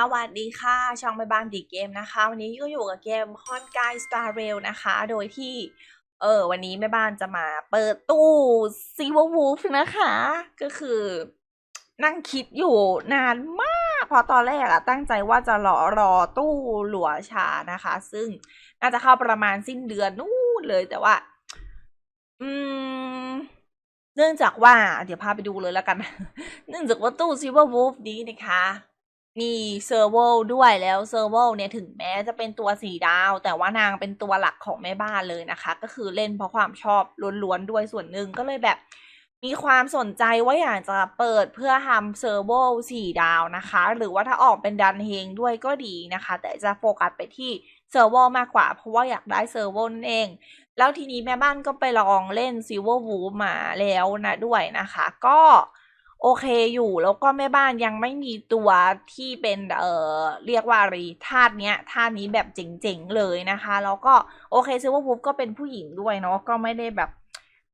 สวัสดีค่ะ ช่องแม่บ้านดีเกมนะคะ วันนี้ก็อยู่กับเกมคอนกายสตาร์เรลนะคะ โดยที่ เออ วันนี้แม่บ้านจะมาเปิดตู้ซีว r วูฟนะคะ ก็คือ นั่งคิดอยู่นานมากเพราะตอนแรกอะตั้งใจว่าจะรอรอตู้หลัวชานะคะ ซึ่งน่าจะเข้าประมาณสิ้นเดือนนู่นเลยแต่ว่า อืมเนื่องจากว่า เดี๋ยวพาไปดูเลยแล้วกัน เนื่องจากว่าตู้ซิ l เวอร์วูฟนี้นะคะ มีเซอร์ a วด้วยแล้วเซอร์ a วเนี่ยถึงแม้จะเป็นตัวสีดาว แต่ว่านางเป็นตัวหลักของแม่บ้านเลยนะคะ ก็คือเล่นเพราะความชอบล้วนๆด้วยส่วนหนึ่งก็เลยแบบมีความสนใจว่าอยากจะเปิดเพื่อทำเซอร์ a วสี่ดาวนะคะ หรือว่าถ้าออกเป็นดันเฮงด้วยก็ดีนะคะ แต่จะโฟกัสไปที่เซอร์ a วมากกว่า เพราะว่าอยากได้เซอร์ a วนั่นเอง แล้วทีนี้แม่บ้านก็ไปลองเล่นซิลเวอร์วูมาแล้วนะด้วยนะคะ ก็ โอเคอยู่แล้วก็แม่บ้านยังไม่มีตัวที่เป็นเอ่อเรียกว่าอะไรธาตุเนี้ยธาตุนี้แบบเจ๋งๆเลยนะคะ แล้วก็โอเคซิลเวอร์วูก็เป็นผู้หญิงด้วยเนาะก็ไม่ได้แบบ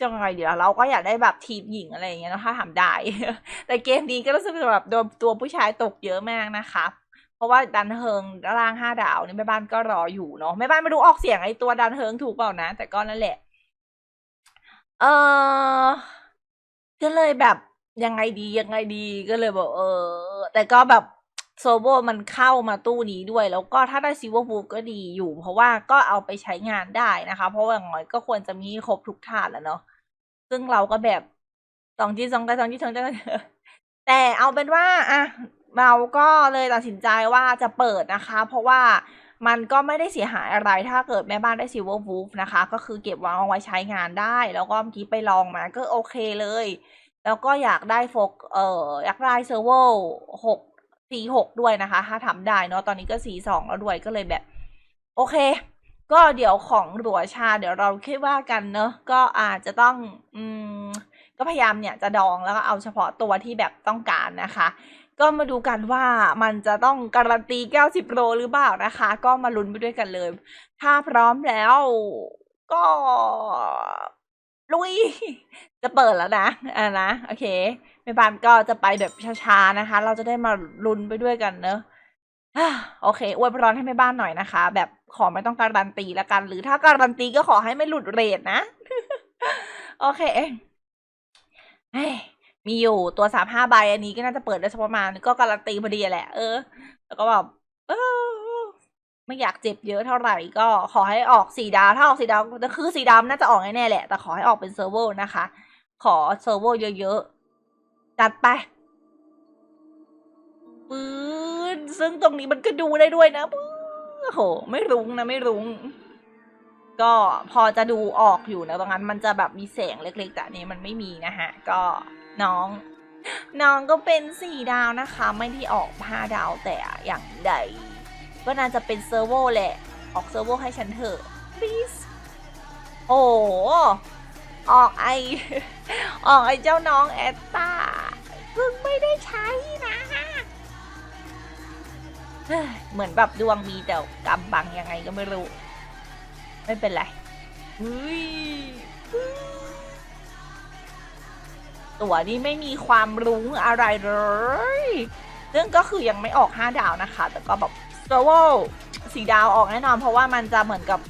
จังไงเดี๋ยวเราก็อยากได้แบบทีมหญิงอะไรอย่างเงี้ยเนอะถ้าทำได้ แต่เกมนี้ก็รู้สึกแบบโดนตัวผู้ชายตกเยอะมากนะคะ เพราะว่าดันเฮิงร่างห้าดาวนี่แม่บ้านก็รออยู่เนาะแม่บ้านไม่รู้ออกเสียงไอ้ตัวดันเฮิงถูกเปล่านะ แต่ก็นั่นแหละ เออก็เลยแบบ ยังไงดียังไงดีก็เลยบอกเออ แต่ก็แบบโซโบมันเข้ามาตู้นี้ด้วย แล้วก็ถ้าได้ซิวเวอร์วูฟก็ดีอยู่ เพราะว่าก็เอาไปใช้งานได้นะคะ เพราะว่าอย่างน้อยก็ควรจะมีครบทุกถาดแล้วเนาะซึ่งเราก็แบบสองจีสองกระสองจีสองกระแต่เอาเป็นว่าอะเราก็เลยตัดสินใจว่าจะเปิดนะคะ เพราะว่ามันก็ไม่ได้เสียหายอะไรถ้าเกิดแม่บ้านได้ซิลเวอร์วูฟนะคะ ก็คือเก็บวางเอาไว้ใช้งานได้ แล้วก็เมื่อกี้ไปลองมาก็โอเคเลย แล้วก็อยากได้โฟกเอ่ออยากได้เซอร์เวลหกสี่หกด้วยนะคะ ถ้าทำได้เนาะตอนนี้ก็สี่สองแล้วด้วยก็เลยแบบ โอเค ก็เดี๋ยวของหลัวชา เดี๋ยวเราคิดว่ากันเนอะก็อาจจะต้องอืมก็พยายามเนี่ยจะดองแล้วก็เอาเฉพาะตัวที่แบบต้องการนะคะ ก็มาดูกันว่ามันจะต้องการันตี90โลหรือเปล่านะคะ ก็มาลุ้นไปด้วยกันเลย ถ้าพร้อมแล้วก็ ลุย จะเปิดแล้วนะอ่านะโอเคแม่บ้านก็จะไปแบบช้าๆนะคะ เราจะได้มาลุ้นไปด้วยกันเนอะโอเคอวยพรให้แม่บ้านหน่อยนะคะ แบบขอไม่ต้องการันตีละกัน หรือถ้าการันตีก็ขอให้ไม่หลุดเรทนะ โอเคเฮ้ยมีอยู่ตัวสามห้าใบอันนี้ก็น่าจะเปิดได้สักประมาณก็การันตีพอดีแหละ เออ แล้วก็แบบเออ ไม่อยากเจ็บเยอะเท่าไหร่ก็ขอให้ออกสีดาวถ้าออกสีดาวก็คือสีดำน่าจะออกแน่ๆแหละ แต่ขอให้ออกเป็นเซอร์ฟเวอร์นะคะ ขอเซอร์ฟเวอร์เยอะๆ จัดไปปืนซึ่งตรงนี้มันก็ดูได้ด้วยนะปื้นโห ไม่รุ้งนะไม่รุ้ง ก็พอจะดูออกอยู่นะตรงนั้นมันจะแบบมีแสงเล็กๆ แต่นนี้มันไม่มีนะฮะ ก็น้องน้องก็เป็นสี่ดาวนะคะ ไม่ได้ออกห้าดาวแต่อย่างใด ก็น่าจะเป็นเซอร์โวแหละ ออกเซอร์โวให้ฉันเถอะ please โอ้ออกไอ ออกไอเจ้าน้องแอตตาเพิ่งไม่ได้ใช้นะเหมือนแบบดวงมีแต่กำบังยังไงก็ไม่รู้ ไม่เป็นไรเฮ้ยตัวนี้ไม่มีความรุ้งอะไรเลยซึ่งก็คือยังไม่ออก5ดาวนะคะ แต่ก็แบบ สโวสีดาวออกแน่นอน เพราะว่ามันจะเหมือนกับ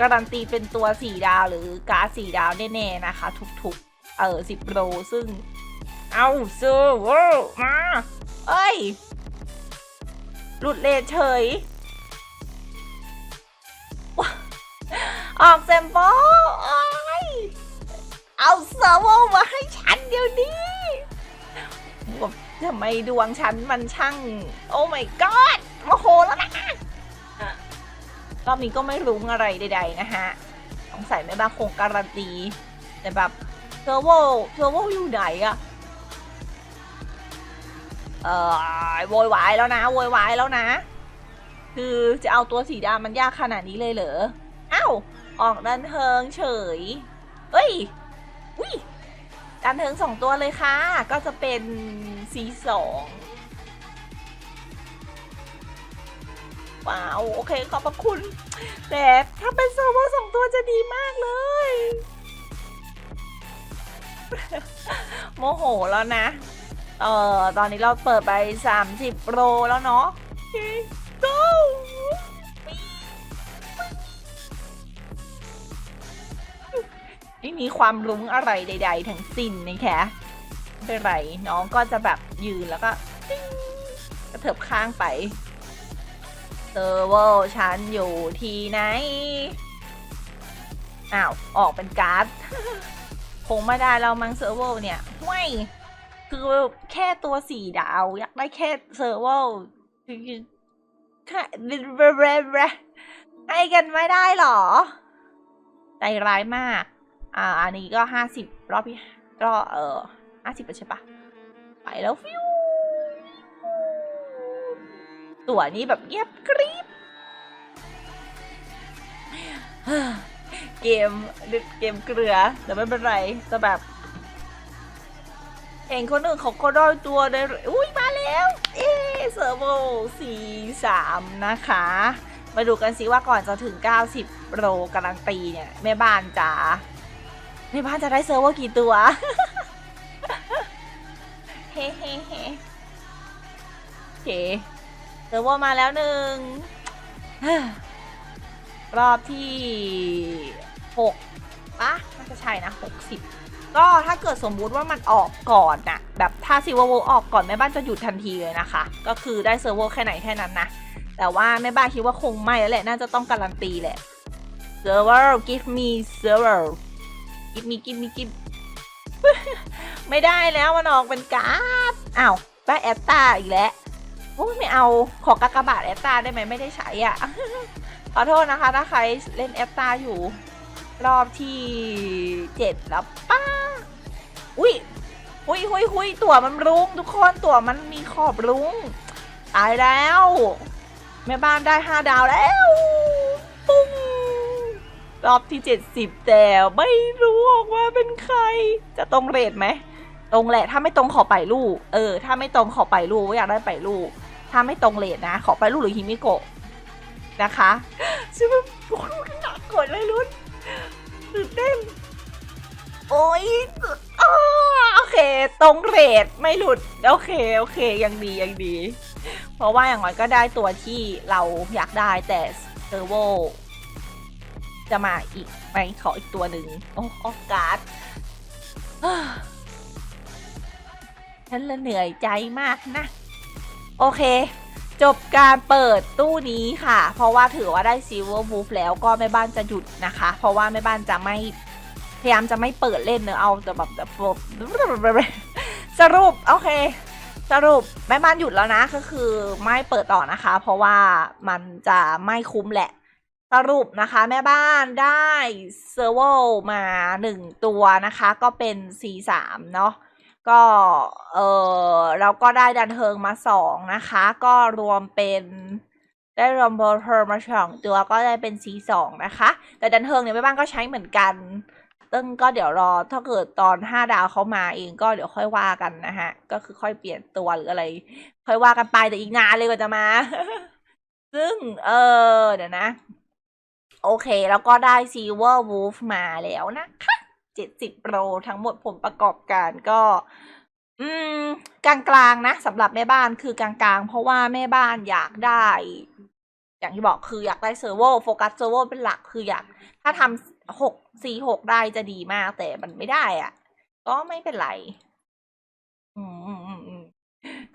การันตีเป็นตัว4ดาวหรือการ์ดสีดาวแน่ๆนะคะ ทุกๆ เออ10โลซึ่ง เอาเซอร์วมา เอ้ย หลุดเลทเฉยว้าออกแซมโปเอ้ยเอาเซอร์โวมาให้ฉันเดี๋ยวนี้ทำไมดวงฉันมันช่าง โอ้ my god โหแล้วนะรอบนี้ก็ไม่รู้อะไรใด ๆ นะฮะสงสัยไม่บ้าคงการันตี แต่แบบเทอร์โวเทอร์โวอยู่ไหนอะเออโวยวายแล้วนะโวยวายแล้วนะ คือจะเอาตัวสีดำมันยากขนาดนี้เลยเหรออ้าวออกดันเทิงเฉยเอ้ยอุ้ยดันเทิงสองตัวเลยค่ะ ก็จะเป็นสีสอง ว้าโอเคขอบพระคุณ แต่ถ้าเป็นโซโวสองตัวจะดีมากเลย โมโหแล้วนะ เอ่อ ตอนนี้เราเปิดไป 30 โปรแล้วเนาะเค go ไม่มีความรุ้งอะไรใด ๆ ทั้งสิ้นนะคะไม่เป็นไรน้องก็จะแบบยืนแล้วก็กระเถิบข้างไป เซอร์ฟเวอร์ฉันอยู่ที่ไหน อ้าว ออกเป็นการ์ด คงไม่ได้แล้วมั้งเซอร์ฟเวอร์เนี่ยห้วยคือแค่ตัวสี่ดาว อยากได้แค่เซอร์ฟเวอร์คือแค่ให้กันไม่ได้หรอ ใจร้ายมาก อ่า อันนี้ก็ห้าสิบรอบที่ก็เออห้าสิบใช่ปะไปแล้วฟิว ตัวนี้แบบเงียบกริบเกมเกมเกลือแต่ไม่เป็นไรแต่แบบเองคนอื่นเขาก็ได้ตัวได้อุ้ยมาแล้วเอ๊เซอร์โวสี่สามนะคะ มาดูกันสิว่าก่อนจะถึง 90โรกำลังตีเนี่ยแม่บ้านจะแม่บ้านจะได้เซิร์ฟเวอร์กี่ตัว เฮ้เฮ้เฮ้โอเค เซิร์ฟเวอร์มาแล้วหนึ่งรอบที่หกปะน่าจะใช่นะหกสิบก็ถ้าเกิดสมมุติว่ามันออกก่อนนะแบบถ้าซิวเวอร์ออกก่อนแม่บ้านจะหยุดทันทีเลยนะคะ ก็คือได้เซิร์ฟเวอร์แค่ไหนแค่นั้นนะ แต่ว่าแม่บ้านคิดว่าคงไม่แล้วแหละ น่าจะต้องการันตีแหละ server give me server give me give me give ไม่ได้แล้วมันออกเป็นการ์ดอ้าวได้แอตตาอีกแล้วโอ้ไม่เอาขอกากบาทแอตตาได้ไหมไม่ได้ใช้อะ ขอโทษนะคะ ถ้าใครเล่นแอปตาอยู่ รอบที่เจ็ดแล้วป้า อุ้ยหุยหุยหุยตั๋วมันรุ้งทุกคนตั๋วมันมีขอบรุ้ง ตายแล้ว แม่บ้านได้ห้าดาวแล้วปุ้งรอบที่เจ็ดสิบแต่ไม่รู้ออกว่าเป็นใคร จะตรงเรทไหมตรงแหละถ้าไม่ตรงขอไปลูก เออ ถ้าไม่ตรงขอไปลูกอยากได้ไปลูก ถ้าไม่ตรงเรทนะ ขอไปลูกหรือฮิมิโกะนะคะซึ่งแบบโอ้ยหนักกดเลยลุ้นตื่นเต้น โอ้ยโอเค ตรงเรทไม่หลุด โอเค โอเค ยังดี ยังดี เพราะว่าอย่างน้อยก็ได้ตัวที่เราอยากได้แต่เซอร์โวจะมาอีกไหมขออีกตัวหนึ่งโอ้ออการ์ดฉันละเหนื่อยใจมากนะ โอเค จบการเปิดตู้นี้ค่ะ เพราะว่าถือว่าได้ซิลเวอร์ o ูฟแล้วก็แม่บ้านจะหยุดนะคะ เพราะว่าแม่บ้านจะไม่พยายามจะไม่เปิดเล่นเนอะเอาแต่แบบแบบสรุปโอเค สรุปแม่บ้านหยุดแล้วนะก็คือไม่เปิดต่อนะคะ เพราะว่ามันจะไม่คุ้มแหละ สรุปนะคะแม่บ้านได้เซอร์โวมาหนึ่งตัวนะคะ ก็เป็น C3 เนาะ ก็เออเราก็ได้ดันเทิงมาสองนะคะ ก็รวมเป็นได้รวมเบอร์เทอร์มาสองตัวก็ได้เป็น C2 นะคะ แต่ดันเทิงเนี่ยแม่บ้านก็ใช้เหมือนกันตึ้งก็เดี๋ยวรอถ้าเกิดตอน5ดาวเขามาเองก็เดี๋ยวค่อยว่ากันนะฮะ ก็คือค่อยเปลี่ยนตัวหรืออะไร ค่อยว่ากันไปแต่อีกนานเลยกว่าจะมา ซึ่งเออเดี๋ยวนะ โอเค แล้วก็ได้ Silver Wolf มาแล้วนะคะ จ็ดสิบโปรทั้งหมดผลประกอบการก็ อืม กลางๆนะสำหรับแม่บ้านคือกลางๆ เพราะว่าแม่บ้านอยากได้ อย่างที่บอกคืออยากได้เซอร์โวโฟกัสเซอร์โวเป็นหลักคืออยาก ถ้าทำหกสี่หกได้จะดีมากแต่มันไม่ได้อะ่ะ ก็ไม่เป็นไร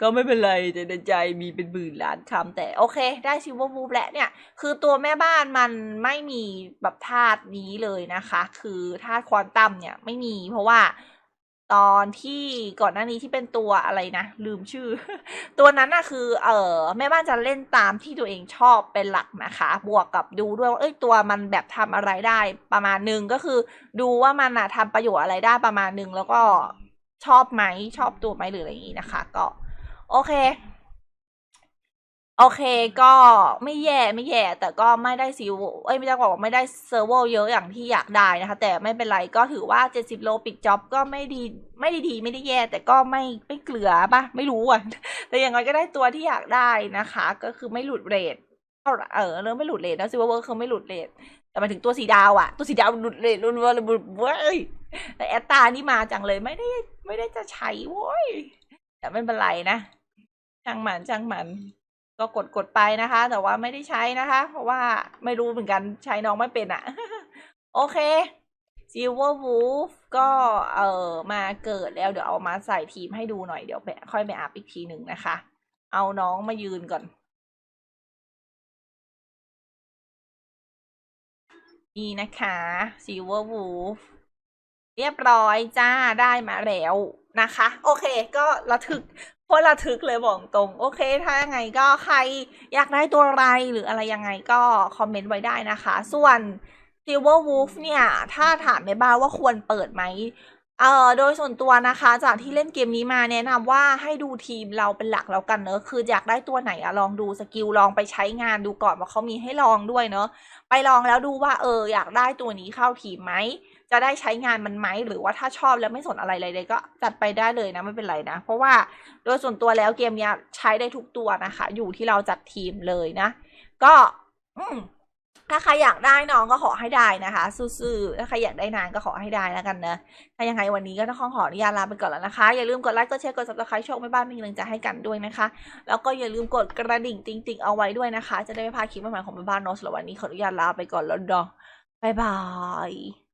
ก็ไม่เป็นไรแต่ในใจมีเป็นหมื่นล้านคำแต่โอเค ได้ซิลเวอร์บูฟแล้วเนี่ย คือตัวแม่บ้านมันไม่มีแบบธาตุนี้เลยนะคะ คือธาตุควอนตัมเนี่ยไม่มีเพราะว่าตอนที่ก่อนหน้านี้ที่เป็นตัวอะไรนะ ลืมชื่อ ตัวนั้นน่ะคือ เออแม่บ้านจะเล่นตามที่ตัวเองชอบเป็นหลักนะคะ บวกกับดูด้วยว่าเอ้ยตัวมันแบบทำอะไรได้ประมาณหนึ่งก็คือ ดูว่ามันอะทำประโยชน์อะไรได้ประมาณหนึ่งแล้วก็ชอบไหมชอบตัวไหมหรืออะไรอย่างนี้นะคะ ก็ โอเค โอเคก็ไม่แย่ไม่แย่ แต่ก็ไม่ได้ซิลเอ้ยไม่ได้บอกว่าไม่ได้เซอร์เวอร์เยอะอย่างที่อยากได้นะคะ แต่ไม่เป็นไรก็ถือว่า 70 โลปิดจ็อบก็ไม่ดีไม่ด้ดีไม่ได้แย่ แต่ก็ไม่ไม่เกลือปะไม่รู้อะ แต่อย่างน้อยก็ได้ตัวที่อยากได้นะคะ ก็คือไม่หลุดเรทเออเริ่มไม่หลุดเรทนะซิลเวอร์คือไม่หลุดเรทแต่หมายถึงตัวสีดาวอะตัวสีดาวหลุดเรทรุนเวอร์เลยเว้ยแต่แอตตานี่มาจังเลยไม่ได้ไม่ได้จะใช้โว้ยแต่ไม่เป็นไรนะ ช่างมันช่างมัน ก็กดกดไปนะคะ แต่ว่าไม่ได้ใช้นะคะ เพราะว่าไม่รู้เหมือนกันใช้น้องไม่เป็นอะโอเค Silver Wolf ก็เออมาเกิดแล้วเดี๋ยวเอามาใส่ทีมให้ดูหน่อยเดี๋ยวไปค่อยไปอัพอีกทีหนึ่งนะคะ เอาน้องมายืนก่อน นี่นะคะ Silver Wolf เรียบร้อยจ้าได้มาแล้วนะคะ โอเค ก็ระทึก โคตรระทึกเลยบอกตรง โอเค ถ้ายังไงก็ใครอยากได้ตัวอะไรหรืออะไรยังไงก็คอมเมนต์ไว้ได้นะคะ ส่วน Silver Wolf เนี่ย ถ้าถามแม่บ้าว่าควรเปิดไหมเอ่อโดยส่วนตัวนะคะ จากที่เล่นเกมนี้มาแนะนำว่าให้ดูทีมเราเป็นหลักแล้วกันเนอะคืออยากได้ตัวไหนอะลองดูสกิลลองไปใช้งานดูก่อนว่าเขามีให้ลองด้วยเนอะไปลองแล้วดูว่าเอออยากได้ตัวนี้เข้าทีมไหม จะได้ใช้งานมันไหมหรือว่าถ้าชอบแล้วไม่สนอะไรเลยก็จัดไปได้เลยนะไม่เป็นไรนะ เพราะว่าโดยส่วนตัวแล้วเกมเนี้ยใช้ได้ทุกตัวนะคะ อยู่ที่เราจัดทีมเลยนะ ก็อืถ้าใครอยากได้น้องก็ขอให้ได้นะคะซื่อๆถ้าใครอยากได้นางก็ขอให้ได้แล้วกันนะถ้ายังไงวันนี้ก็ต้องขออนุญาตลาไปก่อนแล้วนะคะ อย่าลืมกดไลค์กดแชร์กด subscribe ช่องไม่บ้านมีกำลังใจให้กันด้วยนะคะ แล้วก็อย่าลืมกดกระดิ่งติ๊งๆเอาไว้ด้วยนะคะ จะได้ไม่พลาดคลิปใหม่ๆของแม่บ้านเนอะสำหรับวันนี้ขออนุญาตลาไปก่อนแล้วเนาะบ๊ายบาย